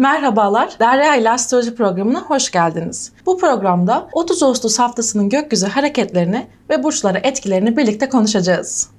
Merhabalar, Derya ile Astroloji programına hoş geldiniz. Bu programda 30 Ağustos haftasının gökyüzü hareketlerini ve burçlara etkilerini birlikte konuşacağız.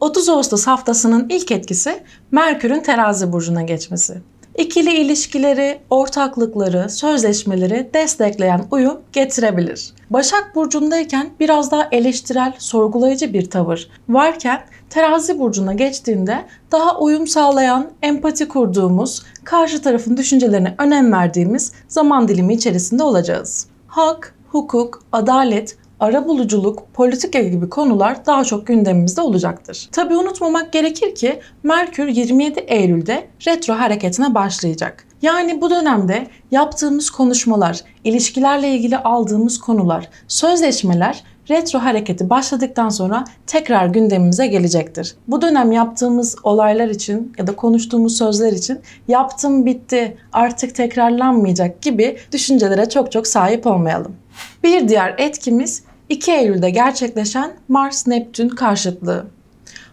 ...30 Ağustos haftasının ilk etkisi Merkür'ün terazi burcuna geçmesi. İkili ilişkileri, ortaklıkları, sözleşmeleri destekleyen uyum getirebilir. Başak burcundayken biraz daha eleştirel, sorgulayıcı bir tavır varken terazi burcuna geçtiğinde daha uyum sağlayan, empati kurduğumuz, karşı tarafın düşüncelerine önem verdiğimiz zaman dilimi içerisinde olacağız. Hak, hukuk, adalet, arabuluculuk, politika gibi konular daha çok gündemimizde olacaktır. Tabi unutmamak gerekir ki Merkür 27 Eylül'de retro hareketine başlayacak. Yani bu dönemde yaptığımız konuşmalar, ilişkilerle ilgili aldığımız konular, sözleşmeler retro hareketi başladıktan sonra tekrar gündemimize gelecektir. Bu dönem yaptığımız olaylar için ya da konuştuğumuz sözler için yaptım bitti artık tekrarlanmayacak gibi düşüncelere çok çok sahip olmayalım. Bir diğer etkimiz 2 Eylül'de gerçekleşen Mars-Neptün karşıtlığı.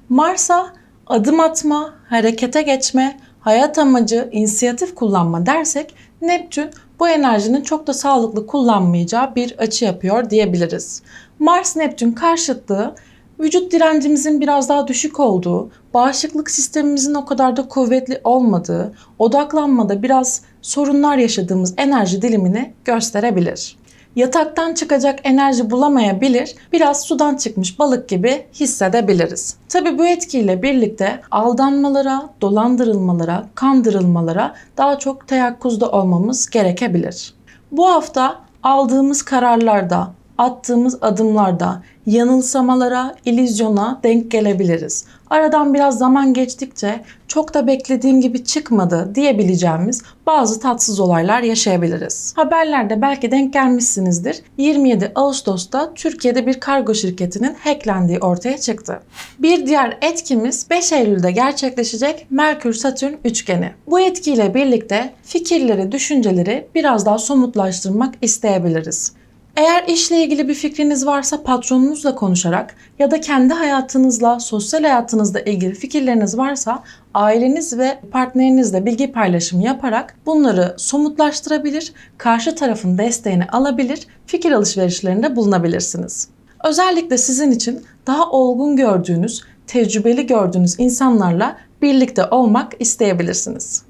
Mars'a adım atma, harekete geçme, hayat amacı, inisiyatif kullanma dersek Neptün bu enerjinin çok da sağlıklı kullanmayacağı bir açı yapıyor diyebiliriz. Mars-Neptün karşıtlığı vücut direncimizin biraz daha düşük olduğu, bağışıklık sistemimizin o kadar da kuvvetli olmadığı, odaklanmada biraz sorunlar yaşadığımız enerji dilimini gösterebilir yataktan çıkacak enerji bulamayabilir, biraz sudan çıkmış balık gibi hissedebiliriz. Tabi bu etkiyle birlikte aldanmalara, dolandırılmalara, kandırılmalara daha çok teyakkuzda olmamız gerekebilir. Bu hafta aldığımız kararlarda, attığımız adımlarda yanılsamalara, ilizyona denk gelebiliriz. Aradan biraz zaman geçtikçe çok da beklediğim gibi çıkmadı diyebileceğimiz bazı tatsız olaylar yaşayabiliriz. Haberlerde belki denk gelmişsinizdir. 27 Ağustos'ta Türkiye'de bir kargo şirketinin hacklendiği ortaya çıktı. Bir diğer etkimiz 5 Eylül'de gerçekleşecek Merkür-Satürn üçgeni. Bu etkiyle birlikte fikirleri, düşünceleri biraz daha somutlaştırmak isteyebiliriz. Eğer işle ilgili bir fikriniz varsa patronunuzla konuşarak ya da kendi hayatınızla, sosyal hayatınızla ilgili fikirleriniz varsa aileniz ve partnerinizle bilgi paylaşımı yaparak bunları somutlaştırabilir, karşı tarafın desteğini alabilir, fikir alışverişlerinde bulunabilirsiniz. Özellikle sizin için daha olgun gördüğünüz, tecrübeli gördüğünüz insanlarla birlikte olmak isteyebilirsiniz.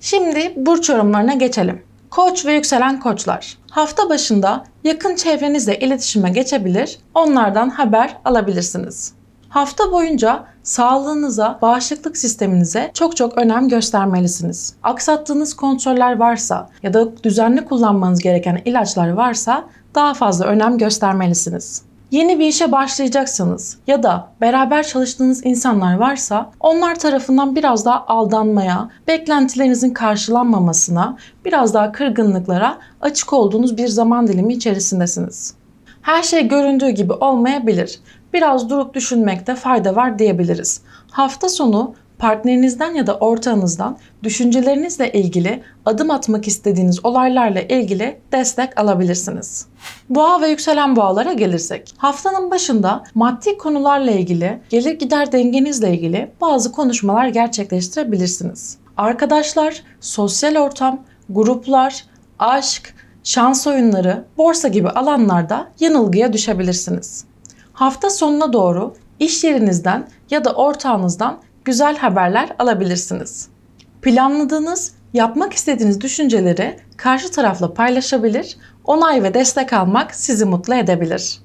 Şimdi burç yorumlarına geçelim. Koç ve yükselen koçlar. Hafta başında yakın çevrenizle iletişime geçebilir, onlardan haber alabilirsiniz. Hafta boyunca sağlığınıza, bağışıklık sisteminize çok çok önem göstermelisiniz. Aksattığınız kontroller varsa ya da düzenli kullanmanız gereken ilaçlar varsa daha fazla önem göstermelisiniz. Yeni bir işe başlayacaksınız ya da beraber çalıştığınız insanlar varsa onlar tarafından biraz daha aldanmaya, beklentilerinizin karşılanmamasına, biraz daha kırgınlıklara açık olduğunuz bir zaman dilimi içerisindesiniz. Her şey göründüğü gibi olmayabilir. Biraz durup düşünmekte fayda var diyebiliriz. Hafta sonu partnerinizden ya da ortağınızdan düşüncelerinizle ilgili adım atmak istediğiniz olaylarla ilgili destek alabilirsiniz. Boğa ve yükselen boğalara gelirsek, haftanın başında maddi konularla ilgili, gelir gider dengenizle ilgili bazı konuşmalar gerçekleştirebilirsiniz. Arkadaşlar, sosyal ortam, gruplar, aşk, şans oyunları, borsa gibi alanlarda yanılgıya düşebilirsiniz. Hafta sonuna doğru iş yerinizden ya da ortağınızdan güzel haberler alabilirsiniz. Planladığınız, yapmak istediğiniz düşünceleri karşı tarafla paylaşabilir, onay ve destek almak sizi mutlu edebilir.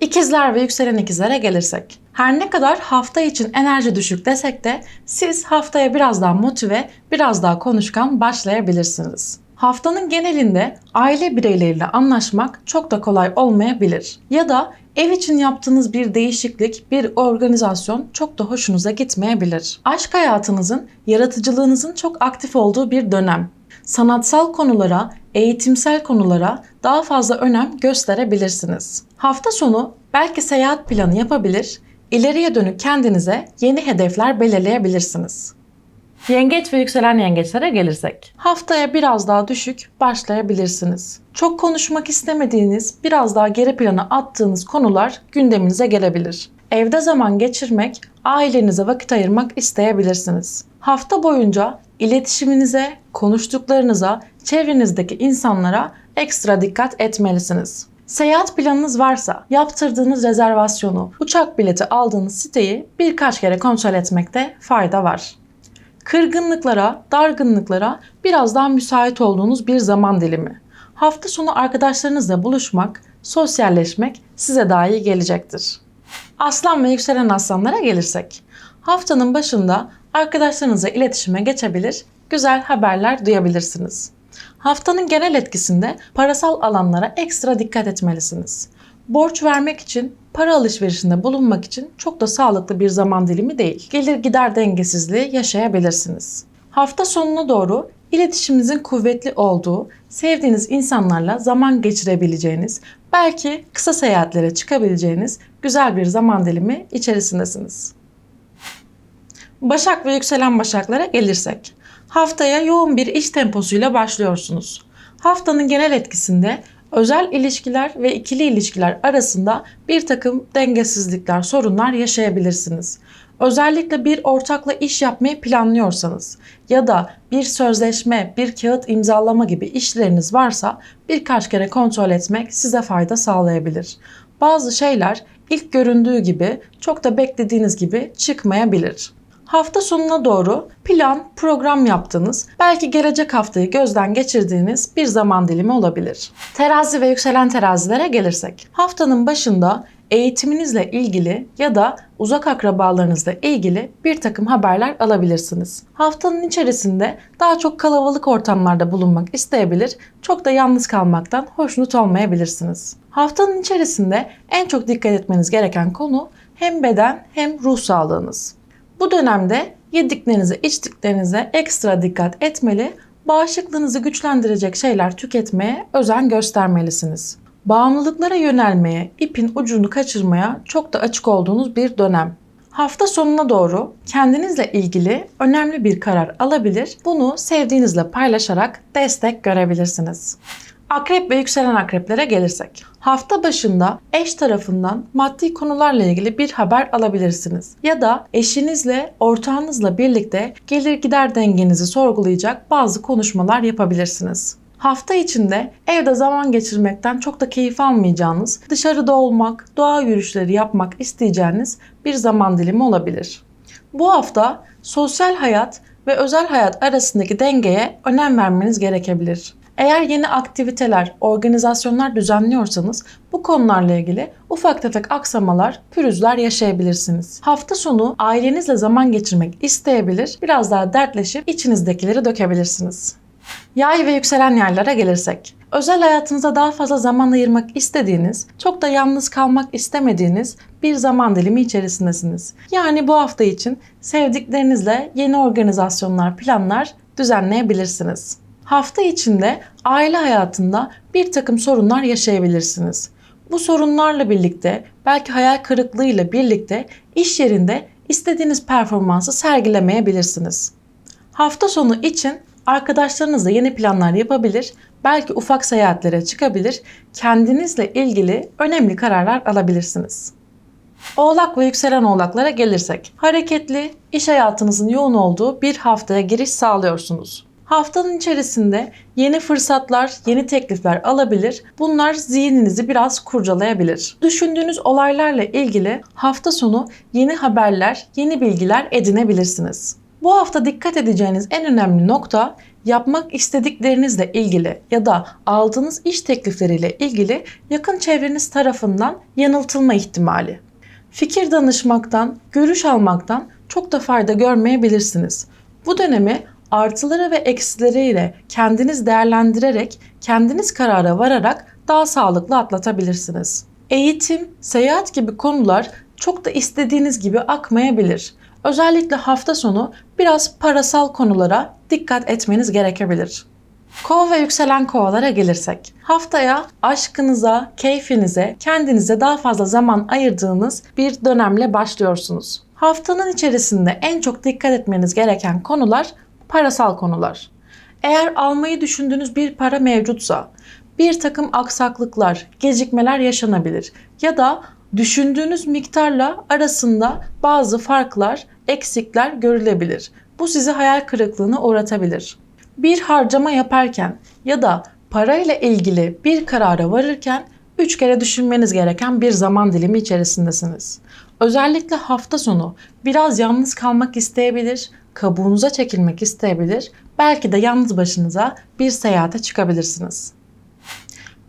İkizler ve yükselen ikizlere gelirsek. Her ne kadar hafta için enerji düşük desek de siz haftaya biraz daha motive, biraz daha konuşkan başlayabilirsiniz. Haftanın genelinde aile bireyleriyle anlaşmak çok da kolay olmayabilir. Ya da Ev için yaptığınız bir değişiklik, bir organizasyon çok da hoşunuza gitmeyebilir. Aşk hayatınızın, yaratıcılığınızın çok aktif olduğu bir dönem. Sanatsal konulara, eğitimsel konulara daha fazla önem gösterebilirsiniz. Hafta sonu belki seyahat planı yapabilir, ileriye dönük kendinize yeni hedefler belirleyebilirsiniz. Yengeç ve yükselen yengeçlere gelirsek. Haftaya biraz daha düşük başlayabilirsiniz. Çok konuşmak istemediğiniz, biraz daha geri plana attığınız konular gündeminize gelebilir. Evde zaman geçirmek, ailenize vakit ayırmak isteyebilirsiniz. Hafta boyunca iletişiminize, konuştuklarınıza, çevrenizdeki insanlara ekstra dikkat etmelisiniz. Seyahat planınız varsa yaptırdığınız rezervasyonu, uçak bileti aldığınız siteyi birkaç kere kontrol etmekte fayda var. Kırgınlıklara, dargınlıklara biraz daha müsait olduğunuz bir zaman dilimi. Hafta sonu arkadaşlarınızla buluşmak, sosyalleşmek size daha iyi gelecektir. Aslan ve yükselen aslanlara gelirsek. Haftanın başında arkadaşlarınızla iletişime geçebilir, güzel haberler duyabilirsiniz. Haftanın genel etkisinde parasal alanlara ekstra dikkat etmelisiniz. Borç vermek için, para alışverişinde bulunmak için çok da sağlıklı bir zaman dilimi değil. Gelir gider dengesizliği yaşayabilirsiniz. Hafta sonuna doğru iletişiminizin kuvvetli olduğu, sevdiğiniz insanlarla zaman geçirebileceğiniz, belki kısa seyahatlere çıkabileceğiniz güzel bir zaman dilimi içerisindesiniz. Başak ve yükselen başaklara gelirsek. Haftaya yoğun bir iş temposuyla başlıyorsunuz. Haftanın genel etkisinde özel ilişkiler ve ikili ilişkiler arasında bir takım dengesizlikler, sorunlar yaşayabilirsiniz. Özellikle bir ortakla iş yapmayı planlıyorsanız ya da bir sözleşme, bir kağıt imzalama gibi işleriniz varsa birkaç kere kontrol etmek size fayda sağlayabilir. Bazı şeyler ilk göründüğü gibi çok da beklediğiniz gibi çıkmayabilir. Hafta sonuna doğru plan, program yaptığınız, belki gelecek haftayı gözden geçirdiğiniz bir zaman dilimi olabilir. Terazi ve yükselen terazilere gelirsek. Haftanın başında eğitiminizle ilgili ya da uzak akrabalarınızla ilgili bir takım haberler alabilirsiniz. Haftanın içerisinde daha çok kalabalık ortamlarda bulunmak isteyebilir, çok da yalnız kalmaktan hoşnut olmayabilirsiniz. Haftanın içerisinde en çok dikkat etmeniz gereken konu hem beden hem ruh sağlığınız. Bu dönemde yediklerinize, içtiklerinize ekstra dikkat etmeli, bağışıklığınızı güçlendirecek şeyler tüketmeye özen göstermelisiniz. Bağımlılıklara yönelmeye, ipin ucunu kaçırmaya çok da açık olduğunuz bir dönem. Hafta sonuna doğru kendinizle ilgili önemli bir karar alabilir, bunu sevdiğinizle paylaşarak destek görebilirsiniz. Akrep ve yükselen akreplere gelirsek. Hafta başında eş tarafından maddi konularla ilgili bir haber alabilirsiniz. Ya da eşinizle, ortağınızla birlikte gelir gider dengenizi sorgulayacak bazı konuşmalar yapabilirsiniz. Hafta içinde evde zaman geçirmekten çok da keyif almayacağınız, dışarıda olmak, doğa yürüyüşleri yapmak isteyeceğiniz bir zaman dilimi olabilir. Bu hafta sosyal hayat ve özel hayat arasındaki dengeye önem vermeniz gerekebilir. Eğer yeni aktiviteler, organizasyonlar düzenliyorsanız bu konularla ilgili ufak tefek aksamalar, pürüzler yaşayabilirsiniz. Hafta sonu ailenizle zaman geçirmek isteyebilir, biraz daha dertleşip içinizdekileri dökebilirsiniz. Yay ve yükselen yerlere gelirsek. Özel hayatınıza daha fazla zaman ayırmak istediğiniz, çok da yalnız kalmak istemediğiniz bir zaman dilimi içerisindesiniz. Yani bu hafta için sevdiklerinizle yeni organizasyonlar, planlar düzenleyebilirsiniz. Hafta içinde aile hayatında bir takım sorunlar yaşayabilirsiniz. Bu sorunlarla birlikte belki hayal kırıklığıyla birlikte iş yerinde istediğiniz performansı sergilemeyebilirsiniz. Hafta sonu için arkadaşlarınızla yeni planlar yapabilir, belki ufak seyahatlere çıkabilir, kendinizle ilgili önemli kararlar alabilirsiniz. Oğlak ve yükselen oğlaklara gelirsek, hareketli, iş hayatınızın yoğun olduğu bir haftaya giriş sağlıyorsunuz. Haftanın içerisinde yeni fırsatlar, yeni teklifler alabilir. Bunlar zihninizi biraz kurcalayabilir. Düşündüğünüz olaylarla ilgili hafta sonu yeni haberler, yeni bilgiler edinebilirsiniz. Bu hafta dikkat edeceğiniz en önemli nokta yapmak istediklerinizle ilgili ya da aldığınız iş teklifleriyle ilgili yakın çevreniz tarafından yanıltılma ihtimali. Fikir danışmaktan, görüş almaktan çok da fayda görmeyebilirsiniz. Bu dönemi artıları ve eksileriyle kendiniz değerlendirerek, kendiniz karara vararak daha sağlıklı atlatabilirsiniz. Eğitim, seyahat gibi konular çok da istediğiniz gibi akmayabilir. Özellikle hafta sonu biraz parasal konulara dikkat etmeniz gerekebilir. Kova ve yükselen kovalara gelirsek, haftaya aşkınıza, keyfinize, kendinize daha fazla zaman ayırdığınız bir dönemle başlıyorsunuz. Haftanın içerisinde en çok dikkat etmeniz gereken konular parasal konular. Eğer almayı düşündüğünüz bir para mevcutsa, bir takım aksaklıklar, gecikmeler yaşanabilir ya da düşündüğünüz miktarla arasında bazı farklar, eksikler görülebilir. Bu sizi hayal kırıklığına uğratabilir. Bir harcama yaparken ya da parayla ilgili bir karara varırken üç kere düşünmeniz gereken bir zaman dilimi içerisindesiniz. Özellikle hafta sonu biraz yalnız kalmak isteyebilir, kabuğunuza çekilmek isteyebilir, belki de yalnız başınıza bir seyahate çıkabilirsiniz.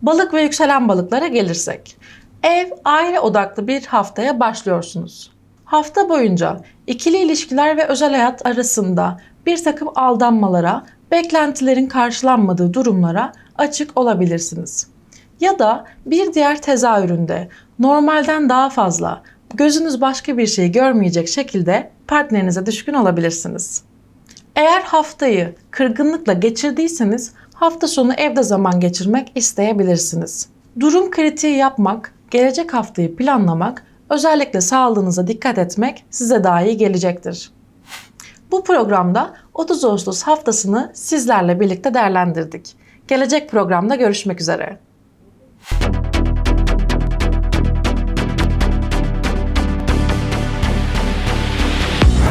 Balık ve yükselen balıklara gelirsek. Ev, aile odaklı bir haftaya başlıyorsunuz. Hafta boyunca ikili ilişkiler ve özel hayat arasında bir takım aldanmalara, beklentilerin karşılanmadığı durumlara açık olabilirsiniz. Ya da bir diğer tezahüründe normalden daha fazla gözünüz başka bir şey görmeyecek şekilde partnerinize düşkün olabilirsiniz. Eğer haftayı kırgınlıkla geçirdiyseniz hafta sonu evde zaman geçirmek isteyebilirsiniz. Durum kritiği yapmak, gelecek haftayı planlamak, özellikle sağlığınıza dikkat etmek size daha iyi gelecektir. Bu programda 30 Ağustos haftasını sizlerle birlikte değerlendirdik. Gelecek programda görüşmek üzere.